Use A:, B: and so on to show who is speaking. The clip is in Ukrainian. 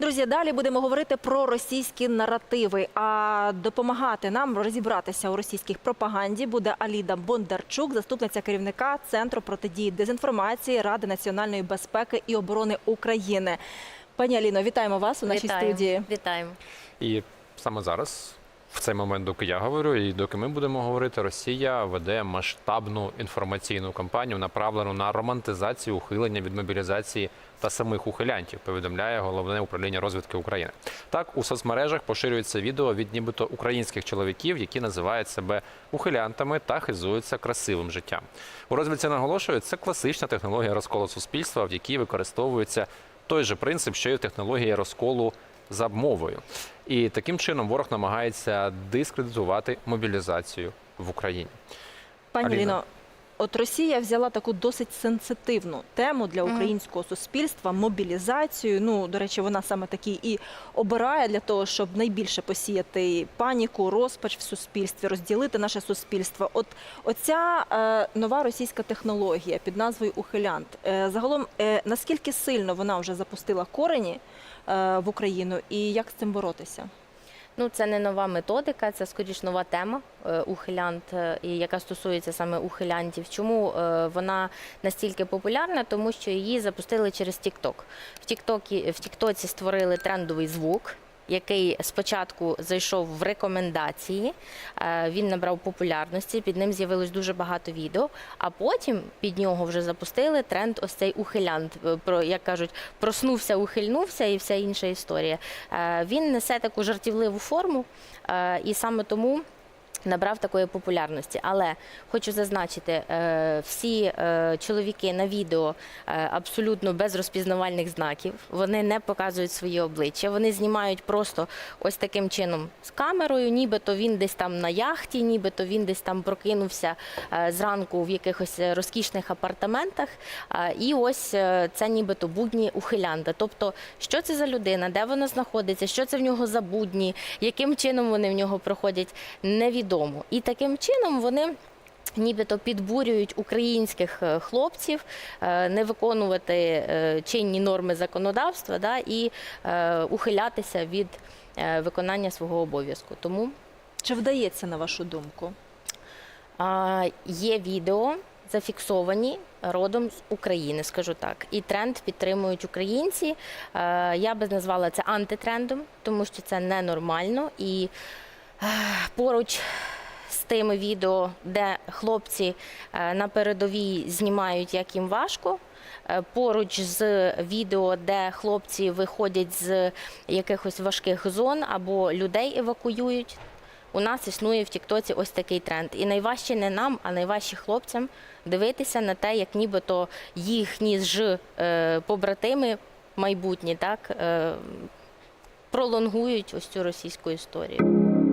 A: Друзі, далі будемо говорити про російські наративи. А допомагати нам розібратися у російських пропаганді буде Аліда Бондарчук, заступниця керівника Центру протидії дезінформації Ради національної безпеки і оборони України. Пані Аліно, вітаємо вас у нашій
B: Вітаємо.
A: студії.
B: Вітаємо.
C: І саме зараз, в цей момент, доки я говорю, і доки ми будемо говорити, Росія веде масштабну інформаційну кампанію, направлену на романтизацію ухилення від мобілізації та самих ухилянтів. Повідомляє головне управління розвідки України. Так у соцмережах поширюється відео від нібито українських чоловіків, які називають себе ухилянтами та хизуються красивим життям. У розвідці наголошують, це класична технологія розколу суспільства, в якій використовується той же принцип, що й в технології розколу за мовою. І таким чином ворог намагається дискредитувати мобілізацію в Україні.
A: Пані
C: Аліна.
A: Аліно, от Росія взяла таку досить сенситивну тему для українського суспільства мобілізацію. Ну, до речі, вона саме такі і обирає для того, щоб найбільше посіяти паніку, розпач в суспільстві, розділити наше суспільство. От оця е, нова російська технологія під назвою Ухилянт. Е, загалом, е, наскільки сильно вона вже запустила корені в Україну, і як з цим боротися?
B: Ну, це не нова методика, це скоріш нова тема е, ухилянт, е, яка стосується саме ухилянтів. Чому е, вона настільки популярна? Тому що її запустили через TikTok. В TikTok, в TikTok створили трендовий звук. Який спочатку зайшов в рекомендації, е, він набрав популярності, під ним з'явилось дуже багато відео. А потім під нього вже запустили тренд ось цей ухилянт. е, Про як кажуть, проснувся, ухильнувся і вся інша історія. Е, Він несе таку жартівливу форму, і саме тому. Набрав такої популярності, але хочу зазначити, е, всі е, чоловіки на відео е, абсолютно без розпізнавальних знаків. Вони не показують свої обличчя. Вони знімають просто ось таким чином з камерою, нібито він десь там на яхті, нібито він десь там прокинувся зранку в якихось розкішних апартаментах. І ось це нібито будні ухилянда. Тобто, що це за людина, де вона знаходиться, що це в нього за будні, яким чином вони в нього проходять, невідомо. І таким чином вони. Нібито підбурюють українських е, хлопців е, не виконувати е, чинні норми законодавства да, і ухилятися від виконання свого обов'язку. Тому
A: Чи вдається на вашу думку?
B: а, є відео зафіксовані родом з України, скажу так. І тренд підтримують українці. Я би назвала це антитрендом, тому що це ненормально. І поруч з тими відео, де хлопці е, на передовій знімають, як їм важко. е, Поруч з відео, де хлопці виходять з якихось важких зон або людей евакуюють, у нас існує в Тіктоці ось такий тренд. І найважче не нам, а найважче хлопцям дивитися на те, як нібито їхні ж е, побратими майбутні так, пролонгують ось цю російську історію.